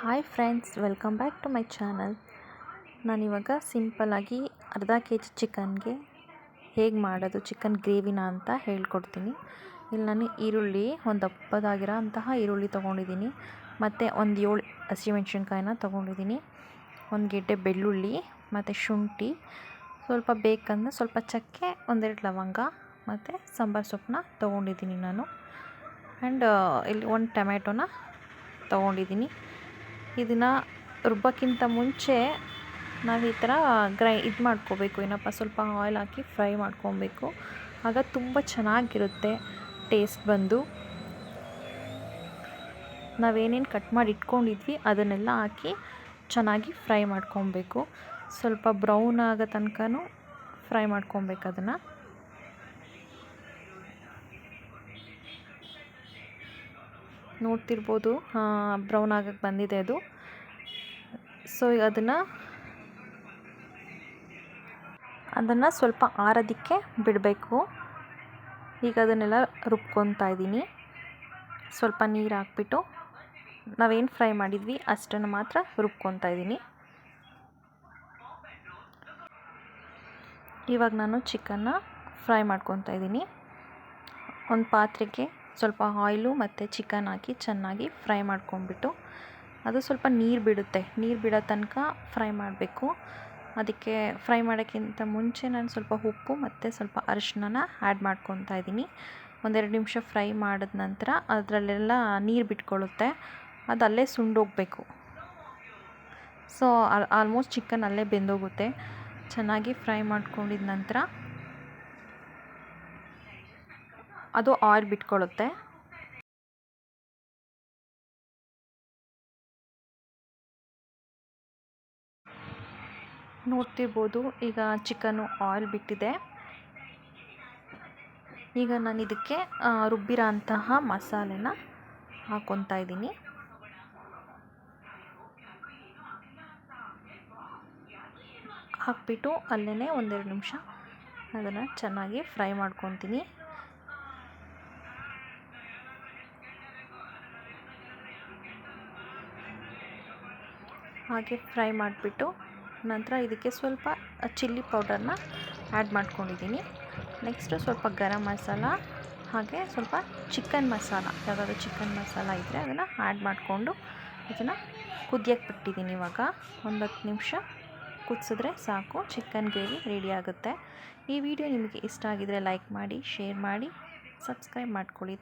Hi friends welcome back to my channel ನಾನಿವಾಗ ಸಿಂಪಲ್ಲಾಗಿ ಅರ್ಧ ಕೆ ಜಿ ಚಿಕನ್ಗೆ ಹೇಗೆ ಮಾಡೋದು ಚಿಕನ್ ಗ್ರೇವಿನ ಅಂತ ಹೇಳ್ಕೊಡ್ತೀನಿ. ಇಲ್ಲಿ ನಾನು ಈರುಳ್ಳಿ ಒಂದು ದಪ್ಪದಾಗಿರೋ ಅಂತಹ ಈರುಳ್ಳಿ ತೊಗೊಂಡಿದ್ದೀನಿ. ಮತ್ತು ಒಂದು ಏಳು ಹಸಿಮೆಣ್ಸಿನ್ಕಾಯಿನ ತೊಗೊಂಡಿದ್ದೀನಿ. ಒಂದು ಗೆಡ್ಡೆ ಬೆಳ್ಳುಳ್ಳಿ, ಮತ್ತು ಶುಂಠಿ, ಸ್ವಲ್ಪ ಬೇಕಂದರೆ ಸ್ವಲ್ಪ ಚಕ್ಕೆ, ಒಂದೆರಡು ಲವಂಗ, ಮತ್ತು ಸಾಂಬಾರು ಸೊಪ್ಪನ್ನ ತೊಗೊಂಡಿದ್ದೀನಿ ನಾನು. ಆ್ಯಂಡ್ ಇಲ್ಲಿ ಒಂದು ಟೊಮೆಟೊನ ತೊಗೊಂಡಿದ್ದೀನಿ. ಇದನ್ನು ರುಬ್ಬಕ್ಕಿಂತ ಮುಂಚೆ ನಾವು ಈ ಥರ ಗ್ರೈ, ಇದು ಮಾಡ್ಕೋಬೇಕು. ಏನಪ್ಪ, ಸ್ವಲ್ಪ ಆಯಿಲ್ ಹಾಕಿ ಫ್ರೈ ಮಾಡ್ಕೊಬೇಕು. ಆಗ ತುಂಬ ಚೆನ್ನಾಗಿರುತ್ತೆ ಟೇಸ್ಟ್ ಬಂದು. ನಾವೇನೇನು ಕಟ್ ಮಾಡಿ ಇಟ್ಕೊಂಡಿದ್ವಿ, ಅದನ್ನೆಲ್ಲ ಹಾಕಿ ಚೆನ್ನಾಗಿ ಫ್ರೈ ಮಾಡ್ಕೊಬೇಕು. ಸ್ವಲ್ಪ ಬ್ರೌನ್ ಆಗೋ ತನಕನೂ ಫ್ರೈ ಮಾಡ್ಕೊಬೇಕು ಅದನ್ನು. ನೋಡ್ತಿರ್ಬೋದು. ಬ್ರೌನ್ ಆಗಕ್ಕೆ ಬಂದಿದೆ ಅದು. ಸೊ ಈಗ ಅದನ್ನು ಅದನ್ನು ಸ್ವಲ್ಪ ಆರೋದಕ್ಕೆ ಬಿಡಬೇಕು. ಈಗ ಅದನ್ನೆಲ್ಲ ರುಬ್ಕೊತಾ ಇದ್ದೀನಿ. ಸ್ವಲ್ಪ ನೀರು ಹಾಕ್ಬಿಟ್ಟು ನಾವೇನು ಫ್ರೈ ಮಾಡಿದ್ವಿ ಅಷ್ಟನ್ನು ಮಾತ್ರ ರುಬ್ಕೊತಾ ಇದ್ದೀನಿ. ಇವಾಗ ನಾನು ಚಿಕನ್ನ ಫ್ರೈ ಮಾಡ್ಕೊತಾ ಇದ್ದೀನಿ. ಒಂದು ಪಾತ್ರೆಗೆ ಸ್ವಲ್ಪ ಆಯಿಲು ಮತ್ತು ಚಿಕನ್ ಹಾಕಿ ಚೆನ್ನಾಗಿ ಫ್ರೈ ಮಾಡ್ಕೊಂಡ್ಬಿಟ್ಟು ಅದು ಸ್ವಲ್ಪ ನೀರು ಬಿಡುತ್ತೆ. ನೀರು ಬಿಡೋ ತನಕ ಫ್ರೈ ಮಾಡಬೇಕು. ಅದಕ್ಕೆ ಫ್ರೈ ಮಾಡೋಕ್ಕಿಂತ ಮುಂಚೆ ನಾನು ಸ್ವಲ್ಪ ಉಪ್ಪು ಮತ್ತು ಸ್ವಲ್ಪ ಅರಿಶಿಣನ ಆ್ಯಡ್ ಮಾಡ್ಕೊತಾ ಇದ್ದೀನಿ. ಒಂದೆರಡು ನಿಮಿಷ ಫ್ರೈ ಮಾಡಿದ ನಂತರ ಅದರಲ್ಲೆಲ್ಲ ನೀರು ಬಿಟ್ಕೊಳ್ಳುತ್ತೆ. ಅದು ಅಲ್ಲೇ ಸುಂಡೋಗಬೇಕು. ಸೊ ಆಲ್ಮೋಸ್ಟ್ ಚಿಕನ್ ಅಲ್ಲೇ ಬೆಂದೋಗುತ್ತೆ. ಚೆನ್ನಾಗಿ ಫ್ರೈ ಮಾಡ್ಕೊಂಡಿದ ನಂತರ ಅದು ಆಯಿಲ್ ಬಿಟ್ಕೊಳ್ಳುತ್ತೆ ನೋಡ್ತಿರ್ಬೋದು, ಈಗ ಚಿಕನ್ನು ಆಯಿಲ್ ಬಿಟ್ಟಿದೆ. ಈಗ ನಾನು ಇದಕ್ಕೆ ರುಬ್ಬಿರೋ ಅಂತಹ ಮಸಾಲೆನ ಹಾಕೊತಾ ಇದ್ದೀನಿ. ಹಾಕ್ಬಿಟ್ಟು ಅಲ್ಲೇ ಒಂದೆರಡು ನಿಮಿಷ ಅದನ್ನು ಚೆನ್ನಾಗಿ ಫ್ರೈ ಮಾಡ್ಕೊತೀನಿ. ಹಾಗೆ ಫ್ರೈ ಮಾಡಿಬಿಟ್ಟು ನಂತರ ಇದಕ್ಕೆ ಸ್ವಲ್ಪ ಚಿಲ್ಲಿ ಪೌಡರ್ನ ಆ್ಯಡ್ ಮಾಡ್ಕೊಂಡಿದ್ದೀನಿ. ನೆಕ್ಸ್ಟು ಸ್ವಲ್ಪ ಗರಂ ಮಸಾಲ ಹಾಗೆ ಸ್ವಲ್ಪ ಚಿಕನ್ ಮಸಾಲ, ಯಾವುದಾದ್ರು ಚಿಕನ್ ಮಸಾಲ ಇದ್ದರೆ ಅದನ್ನು ಆ್ಯಡ್ ಮಾಡಿಕೊಂಡು ಅದನ್ನು ಕುದಿಯಕ್ಕೆ ಬಿಟ್ಟಿದ್ದೀನಿ ಇವಾಗ. ಒಂದು ನಿಮಿಷ ಕುದಿಸಿದ್ರೆ ಸಾಕು, ಚಿಕನ್ ಗ್ರೇವಿ ರೆಡಿ ಆಗುತ್ತೆ. ಈ ವಿಡಿಯೋ ನಿಮಗೆ ಇಷ್ಟ ಆಗಿದರೆ ಲೈಕ್ ಮಾಡಿ, ಶೇರ್ ಮಾಡಿ, ಸಬ್ಸ್ಕ್ರೈಬ್ ಮಾಡ್ಕೊಳ್ಳಿ.